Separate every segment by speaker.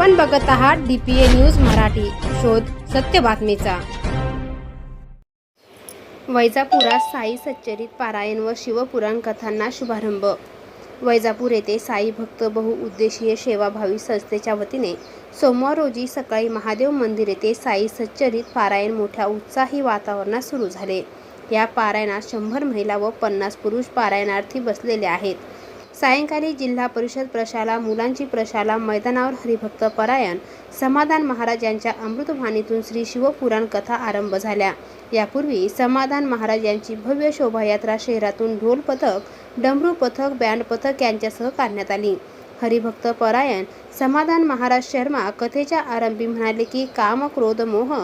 Speaker 1: आपण बघत आहात D P A news Marathi. शोध सत्य बातमीचा. वैजापुरात साई सच्चरित पारायण व शिवपुराण कथांना शुभारंभ. वैजापूर येथे साई भक्त बहुउद्देशीय सेवाभावी संस्थेच्या वतीने सोमवार रोजी सकाळी महादेव मंदिर येथे साई सच्चरित पारायण मोठ्या उत्साही वातावरणात सुरू झाले. या पारायणात शंभर महिला व पन्नास पुरुष पारायणार्थी बसलेले आहेत. सायंकाळी जिल्हा परिषद प्रशाला मुलांची प्रशाला मैदानावर हरिभक्त परायण समाधान महाराज यांच्या अमृतवाणीतून श्री शिवपुराण कथा आरंभ झाल्या. यापूर्वी समाधान महाराज यांची भव्य शोभायात्रा शहरातून ढोल पथक डमरू पथक बँड पथक यांच्यासह काढण्यात आली. हरिभक्त परायण समाधान महाराज शर्मा कथेच्या आरंभी म्हणाले की काम क्रोध मोह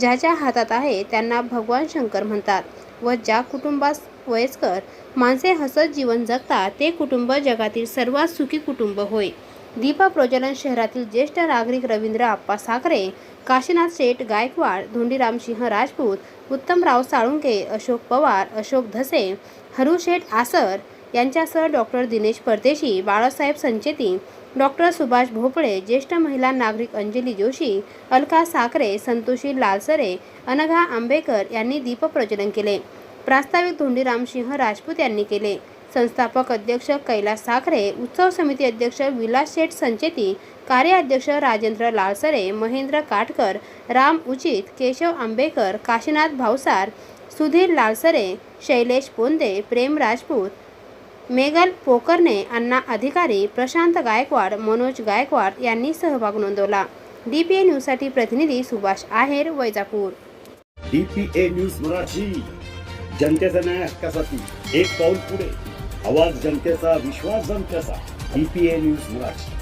Speaker 1: ज्याच्या हातात आहे त्यांना भगवान शंकर म्हणतात. व ज्या कुटुंबास वयस्कर माणसे हसत जीवन जगतात ते कुटुंब जगातील सर्वात सुखी कुटुंब होय. दीपा प्रज्वलन शहरातील ज्येष्ठ नागरिक रवींद्र आप्पा साखरे काशीनाथ शेठ गायकवाड धोंडीरामसिंह राजपूत उत्तमराव साळुंके अशोक पवार अशोक धसे हरुशेठ आसर यांच्यासह डॉक्टर दिनेश परदेशी बाळासाहेब संचेती डॉक्टर सुभाष भोपळे ज्येष्ठ महिला नागरिक अंजली जोशी अलका साखरे संतोषी लालसरे अनघा आंबेकर यांनी दीपप्रज्वलन केले. प्रास्ताविक धोंडीरामसिंह राजपूत यांनी केले. संस्थापक अध्यक्ष कैलास साखरे उत्सव समिती अध्यक्ष विलास शेठ संचेती कार्याध्यक्ष राजेंद्र लालसरे महेंद्र काटकर राम उचित केशव आंबेकर काशीनाथ भावसार सुधीर लालसरे शैलेश पोंदे प्रेम राजपूत मेघल पोकरने अण्णा अधिकारी प्रशांत गायकवाड मनोज गायकवाड यांनी सहभाग नोंदवला. डी पी ए न्यूजसाठी प्रतिनिधी Subhash Aher Vaijapur.
Speaker 2: DPA news Marathi. जनतेचा न्याय हक्कासाठी एक पाऊल पुढे. आवाज जनतेचा विश्वास जनतेचा. DPA news Marathi.